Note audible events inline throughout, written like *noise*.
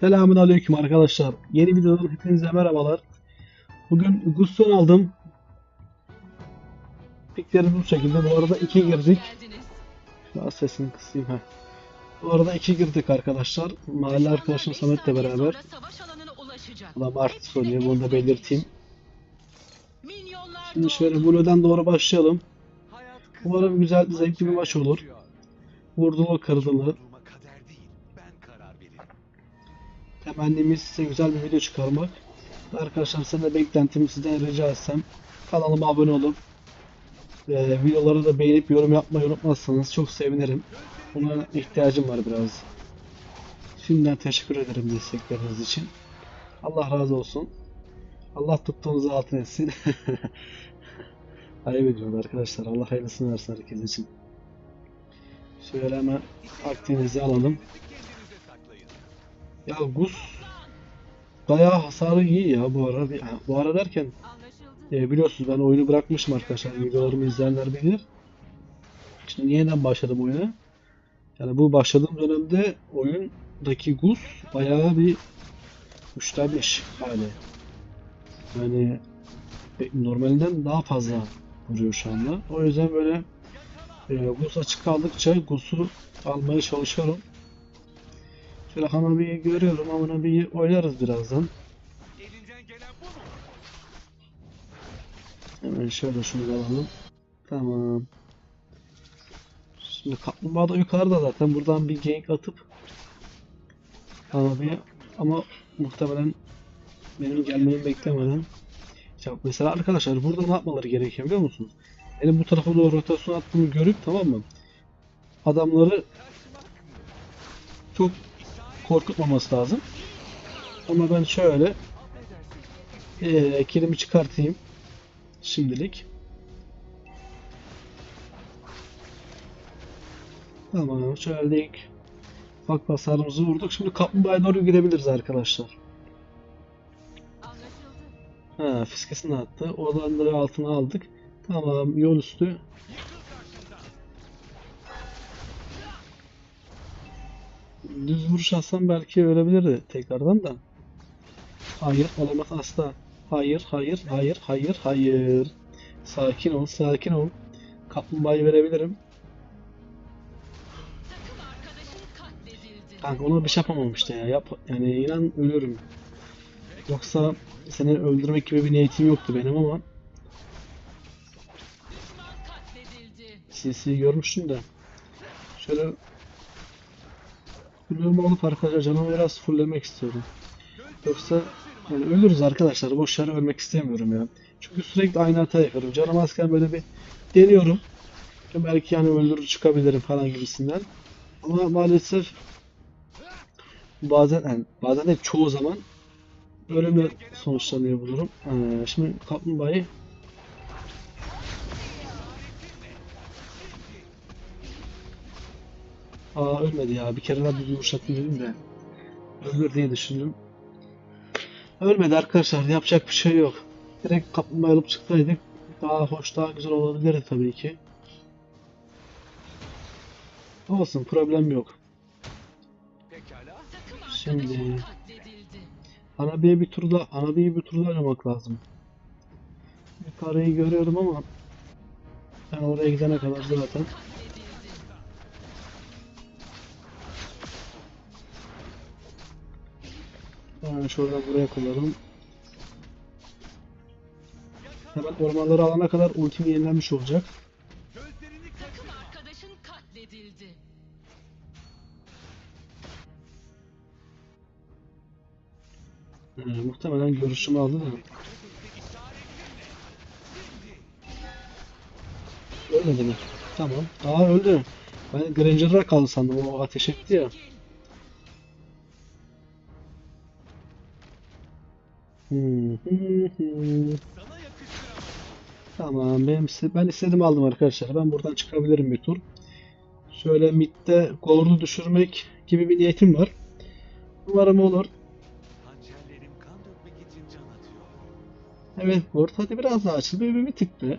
Selamun Aleyküm arkadaşlar. Yeni videodan hepinize merhabalar. Bugün Guston aldım. Pikleri bu şekilde. Bu arada iki girdik. Şu sesini kısayım. Heh. Bu arada iki girdik arkadaşlar. Mahalle arkadaşım Samet'le beraber. Adam artist oynuyor. Bunu da belirteyim. Şimdi şöyle Blue'dan doğru başlayalım. Umarım güzel, zevkli bir maç olur. Vurdulu kırdılı. Temennimiz size güzel bir video çıkarmak. Arkadaşlar size de beklentim sizden rica etsem kanalıma abone olup e, videoları da beğenip yorum yapmayı unutmazsanız çok sevinirim. Buna ihtiyacım var biraz. Şimdiden teşekkür ederim destekleriniz için. Allah razı olsun. Allah tuttuğunuzu altın etsin. *laughs* Ayıp ediyorum arkadaşlar. Allah hayırlısını versin herkes için. Şöyle hemen aktivinizi alalım. Ya Gus bayağı hasarı iyi ya bu ara. Bu ara derken e, biliyorsunuz ben oyunu bırakmışım arkadaşlar. Videolarımı izleyenler bilir. Şimdi yeniden başladım oyuna. Yani bu başladığım dönemde oyundaki Gus bayağı bir güçlenmiş hali. Yani e, normalinden daha fazla vuruyor şu anda. O yüzden böyle e, Gus açık kaldıkça Gus'u almaya çalışıyorum. Şöyle Hanabi'yi görüyorum. Hanabi'yi oynarız birazdan. Hemen şöyle şunu alalım. Tamam. Şimdi kaplumbağa da yukarıda zaten. Buradan bir gank atıp Hanabi'ye ama muhtemelen benim gelmemi beklemeden ya mesela arkadaşlar burada ne yapmaları gerekiyor biliyor musunuz? Benim bu tarafa doğru rotasyon attığımı görüp tamam mı? Adamları çok korkutmaması lazım. Ama ben şöyle eee kilimi çıkartayım. Şimdilik. Tamam şöyle ilk ufak hasarımızı vurduk. Şimdi kaplumbağaya doğru gidebiliriz arkadaşlar. Ha fiskesini attı. Oradan da altına aldık. Tamam yol üstü. Düz vuruş belki ölebilirdi tekrardan da. Hayır olamaz asla. Hayır hayır hayır hayır hayır. Sakin ol sakin ol. Kaplumbağayı verebilirim. Kanka ona bir şey yapamam işte ya. Yap, yani inan ölürüm. Yoksa seni öldürmek gibi bir niyetim yoktu benim ama. CC'yi görmüştüm de. Şöyle Blue'umu alıp arkadaşlar canımı biraz fulllemek istiyorum. Yoksa yani ölürüz arkadaşlar. Boş yere ölmek istemiyorum ya. Çünkü sürekli aynı hata yapıyorum. Canım azken böyle bir deniyorum. Ve Belki yani öldürür çıkabilirim falan gibisinden. Ama maalesef bazen yani bazen de çoğu zaman ölümle sonuçlanıyor bu durum. Ee, şimdi kaplumbağayı Aa ölmedi ya. Bir kere daha bir vuruş atayım dedim de. Ölür diye düşündüm. Ölmedi arkadaşlar. Yapacak bir şey yok. Direkt kaplumbağa alıp çıksaydık daha hoş, daha güzel olabilirdi tabii ki. Olsun, problem yok. Şimdi-. Anabi'ye bir turda, Anabi'yi bir turda oynamak lazım. Yukarıyı görüyorum ama ben oraya gidene kadar zaten hemen şuradan buraya koyalım. Hemen ormanları alana kadar ultim yenilenmiş olacak. Takım arkadaşın katledildi. Ee, muhtemelen görüşümü aldı da. Ölmedi mi? Tamam. Aa öldü. Ben Granger'da kaldı sandım. O ateş etti ya. Tamam. Benim, ben istediğimi aldım arkadaşlar. Ben buradan çıkabilirim bir tur. Şöyle midde Gord'u düşürmek gibi bir niyetim var. Umarım olur. Evet Gord hadi biraz daha açıl. Bir, bir, bir tık be.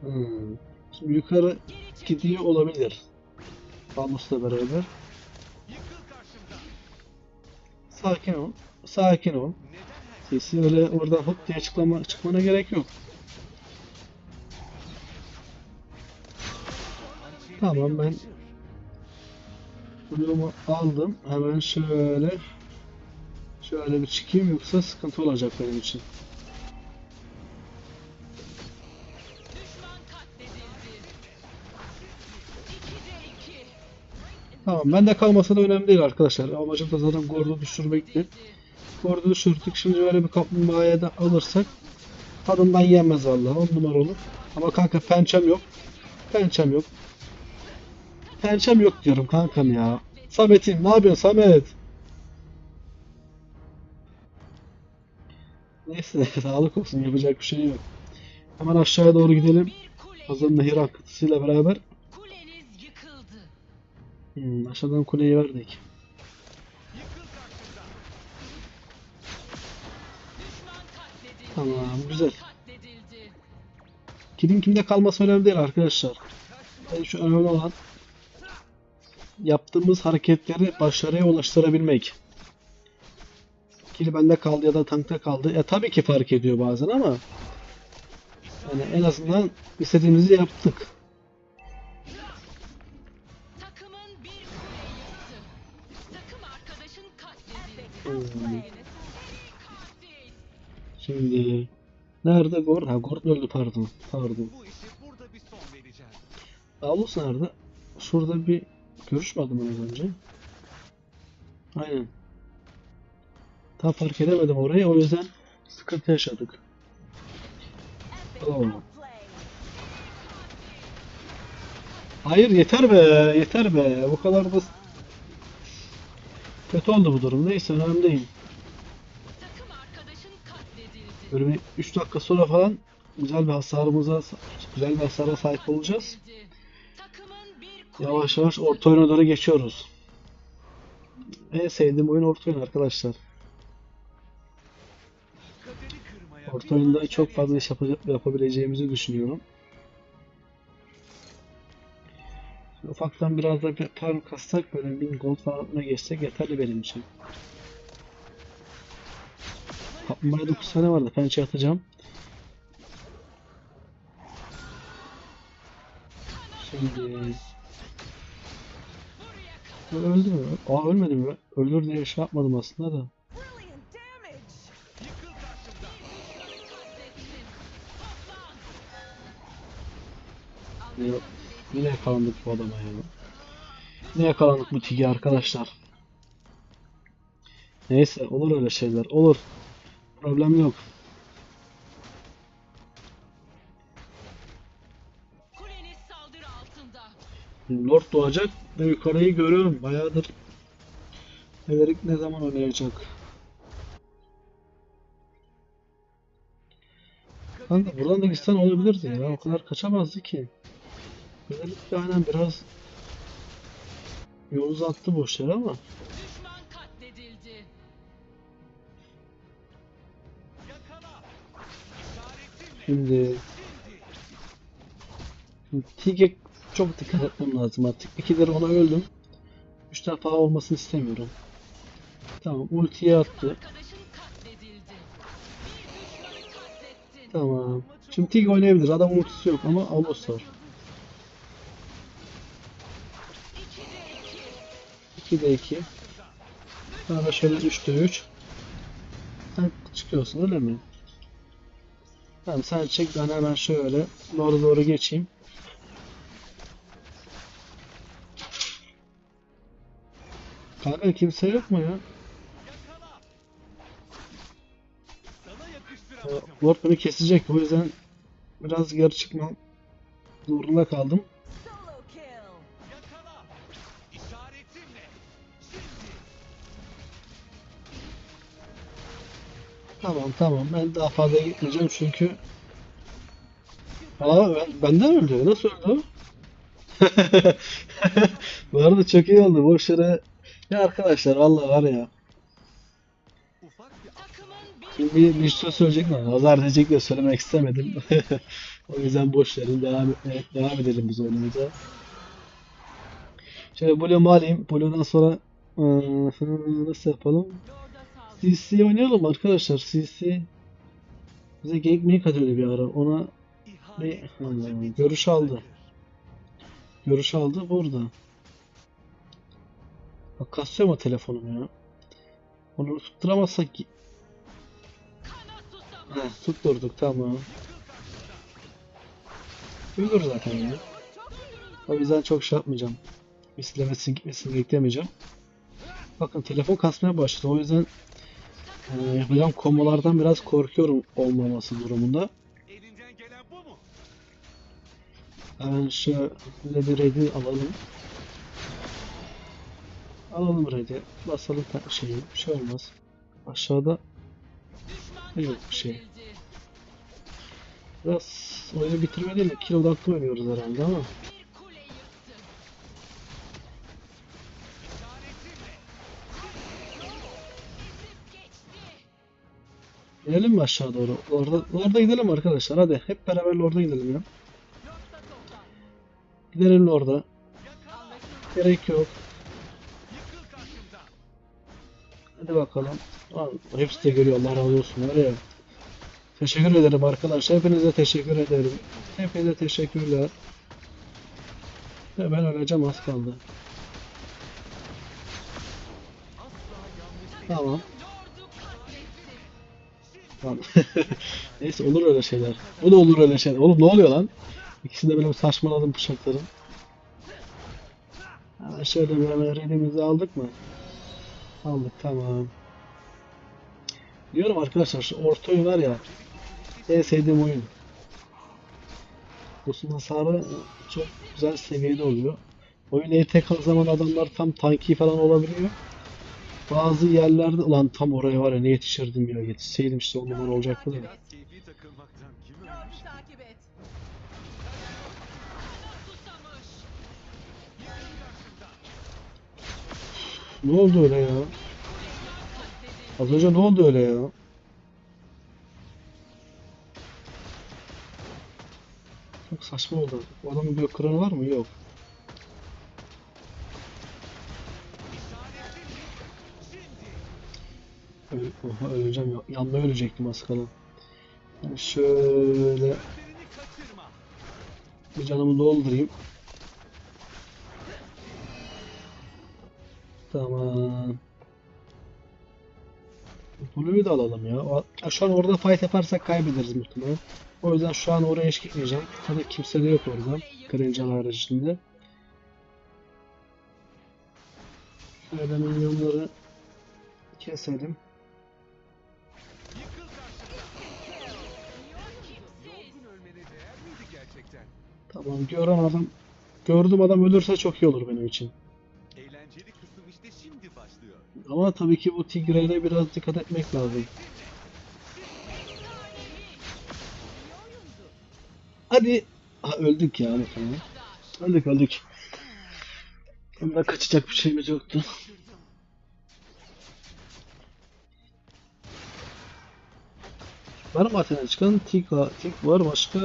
Hmm. Şimdi yukarı gidiyor olabilir. Famus'la beraber. Sakin ol. Sakin ol. Sesi öyle oradan hop diye çıkma, çıkmana gerek yok. Tamam ben Blue'umu aldım. Hemen şöyle şöyle bir çıkayım yoksa sıkıntı olacak benim için. Tamam bende kalmasa da önemli değil arkadaşlar. Amacım da zaten Gordon'u düşürmekti. Gordon'u düşürdük. Şimdi böyle bir kaplumbağaya da alırsak tadından yenmez vallahi. On numara olur. Ama kanka pençem yok. Pençem yok. Pençem yok diyorum kankam ya. Samet'im ne yapıyorsun Samet? Neyse *laughs* sağlık olsun yapacak bir şey yok. Hemen aşağıya doğru gidelim. Hazır nehir akıntısıyla beraber. Hmm, aşağıdan kuleyi verdik. Tamam güzel. Kimin kimde kalması önemli değil arkadaşlar. Yani şu önemli olan yaptığımız hareketleri başarıya ulaştırabilmek. Kili bende kaldı ya da tankta kaldı. Ya tabii ki fark ediyor bazen ama yani en azından istediğimizi yaptık. Şimdi nerede Gord? Ha Gord öldü pardon. Pardon. Avlus nerede? Şurada bir görüşmedim az önce. Aynen. Tam fark edemedim orayı o yüzden sıkıntı yaşadık. Oo. Hayır yeter be yeter be bu kadar da kötü oldu bu durum. Neyse önemli değil. Bir 3 dakika sonra falan güzel bir hasarımıza güzel bir hasara sahip olacağız. Yavaş yavaş orta oyuna doğru geçiyoruz. En sevdiğim oyun orta oyun arkadaşlar. Orta oyunda çok fazla iş yapabileceğimizi düşünüyorum. Şimdi ufaktan biraz da bir farm kassak böyle 1000 gold falan geçsek yeterli benim için. Kaplumbağaya 9 tane vardı. Pençe atacağım. Şimdi öldü mü? Aa ölmedi mi? Ölür diye şey yapmadım aslında da. Yine, yine yakalandık bu adama ya. Yine yakalandık bu tigi arkadaşlar. Neyse olur öyle şeyler. Olur. Problem yok. Lord doğacak ve yukarıyı görüyorum. Bayağıdır. Everik ne zaman oynayacak? Kanka buradan da gitsen olabilirdi ya. O kadar kaçamazdı ki. Everik de aynen biraz yol uzattı boş yere ama. Şimdi Şimdi Tig'e çok dikkat etmem lazım artık. İkidir ona öldüm. Üç defa olmasını istemiyorum. Tamam ultiye attı. Tamam. Şimdi Tig oynayabilir. Adam ultisi yok ama Alos var. 2'de 2. 2'de 2. Sonra şöyle 3'te 3. Sen çıkıyorsun öyle mi? Tamam sen çek ben hemen şöyle doğru doğru geçeyim. Kanka kimse yok mu ya? Sana Ee, beni kesecek o yüzden biraz geri çıkmam zorunda kaldım. Tamam tamam ben daha fazla gitmeyeceğim çünkü Aa ben, benden öldü. Nasıl öldü? *laughs* Bu arada çok iyi oldu. Boş yere ya arkadaşlar vallahi var ya. Şimdi bir, bir söz söyleyecek mi? Nazar diyecek de söylemek istemedim. *laughs* o yüzden boş verin. Devam, e, devam edelim biz oyunumuza. Şöyle Blue'umu alayım. Blue'dan sonra eee, nasıl yapalım? CC oynayalım arkadaşlar. CC bize gank make atıyordu bir ara. Ona İhanet Hmm, bir görüş aldı. görüş aldı burada. Bak kasıyor mu telefonum ya? Onu tutturamazsak ki-. Heh, tutturduk tamam. Ölür zaten ya. O yüzden çok şey yapmayacağım. Mislemesini gitmesini beklemeyeceğim. Bakın telefon kasmaya başladı. O yüzden yapacağım kombolardan biraz korkuyorum olmaması durumunda. Elinden gelen bu mu? Hemen şöyle bir ready alalım. Alalım ready. Basalım şeyi. Bir şey olmaz. Aşağıda Yok bir şey. biraz oyunu bitirme değil de kill odaklı oynuyoruz herhalde ama. Gidelim mi aşağı doğru? Orada, orada gidelim arkadaşlar. Hadi hep beraber orada gidelim ya. Gidelim orada. Gerek yok. Hadi bakalım. Lan, hepsi de görüyor. Allah razı olsun. Var ya. Teşekkür ederim arkadaşlar. Hepinize teşekkür ederim. Hepinize teşekkürler. Ve ben öleceğim az kaldı. Tamam. Tamam. *laughs* Neyse olur öyle şeyler. O da olur öyle şeyler. Oğlum ne oluyor lan? İkisinde böyle bir saçmaladım bıçakların. Hemen şöyle bir hemen redimizi aldık mı? Aldık tamam. Diyorum arkadaşlar şu orta oyun var ya en sevdiğim oyun. Boss'un hasarı çok güzel seviyede oluyor. Oyun ETK zaman adamlar tam tanki falan olabiliyor. Bazı yerlerde ulan tam oraya var ya ne yetişirdim ya yetişseydim işte on numara olacaktı da. Ne oldu öyle ya? Az önce ne oldu öyle ya? Çok saçma oldu. Bu adamın gök kıranı var mı? Yok. Öl öleceğim ya. Yanında ölecektim az kala. Yani şöyle bir canımı doldurayım. Tamam. Blue'yu da alalım ya. Şu an orada fight yaparsak kaybederiz muhtemelen. O yüzden şu an oraya hiç gitmeyeceğim. Tabii kimse de yok orada. Karıncalar haricinde. Şöyle milyonları keselim. Tamam gören adam gördüğüm adam ölürse çok iyi olur benim için. Eğlenceli kısım işte şimdi başlıyor. Ama tabii ki bu Tigre'yle biraz dikkat etmek lazım. Hadi. Ha öldük ya muhtemelen. Öldük öldük. Bunda kaçacak bir şeyimiz yoktu. Var mı Athena çıkan? Tik, Tik var başka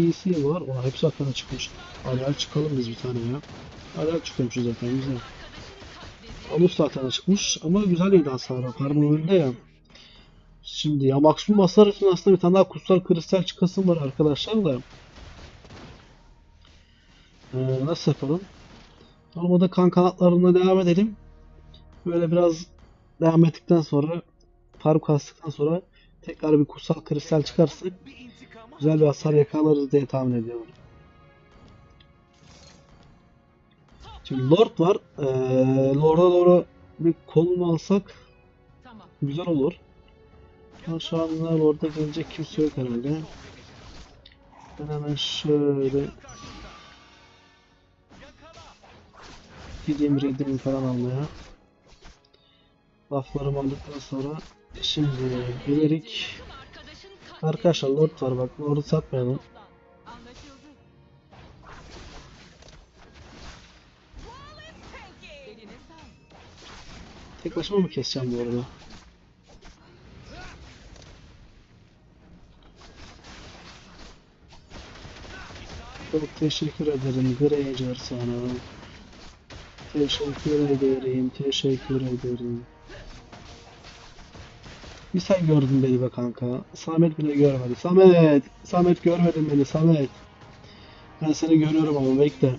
CC var. Oha hepsi Athena çıkmış. Ariel çıkalım biz bir tane ya. Ariel çıkıyormuş zaten güzel. Alus da Athena çıkmış ama güzel yedi hasarı. Karma önünde ya. Şimdi ya maksimum hasar için aslında bir tane daha kutsal kristal çıkasım var arkadaşlar da. Ee, nasıl yapalım? Olmadı kan kanatlarına devam edelim. Böyle biraz devam ettikten sonra farm kastıktan sonra tekrar bir kutsal kristal çıkarsak güzel bir hasar yakalarız diye tahmin ediyorum. Şimdi Lord var. Ee, Lord'a doğru bir kol alsak güzel olur. Ama şu an Lord'a gelecek kimse yok herhalde. Ben hemen şöyle gideyim redimi falan almaya. Laflarımı aldıktan sonra şimdi gelerik. Arkadaşlar Lord var bak Lord'u satmayalım. Tek başıma mı keseceğim bu arada? Çok teşekkür ederim Granger sana. Teşekkür ederim, teşekkür ederim. Bir sen gördün beni be kanka. Samet bile görmedi. Samet! Samet görmedin beni Samet. Ben seni görüyorum ama bekle.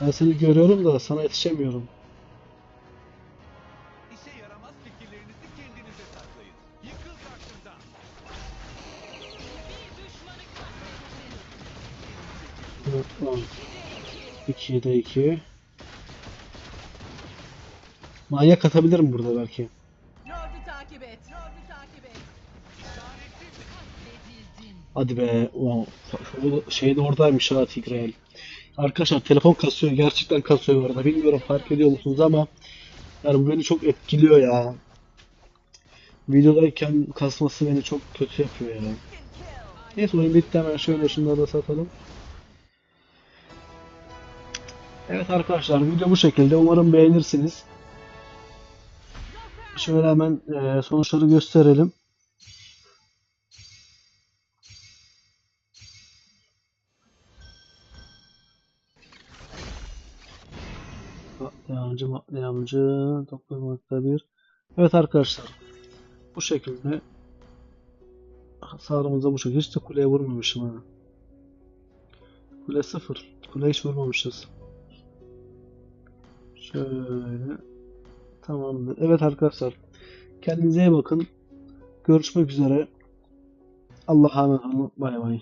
Ben seni görüyorum da sana yetişemiyorum. Evet. 2'de 2. Manyak atabilirim burada belki. Hadi be. Ulan, şey de oradaymış ha Tigreal. Arkadaşlar telefon kasıyor. Gerçekten kasıyor bu arada. Bilmiyorum fark ediyor musunuz ama yani bu beni çok etkiliyor ya. Videodayken kasması beni çok kötü yapıyor ya. Neyse oyun bitti hemen şöyle şunları da satalım. Evet arkadaşlar video bu şekilde. Umarım beğenirsiniz. Şöyle hemen e, sonuçları gösterelim. Matlayamcı, matlayamcı, 9.1 Evet arkadaşlar. Bu şekilde hasarımıza bu şekilde. Hiç de kuleye vurmamışım ha. Kule sıfır. Kuleye hiç vurmamışız. Şöyle. Tamamdır. Evet arkadaşlar. Kendinize iyi bakın. Görüşmek üzere. Allah'a emanet olun. Bay bay.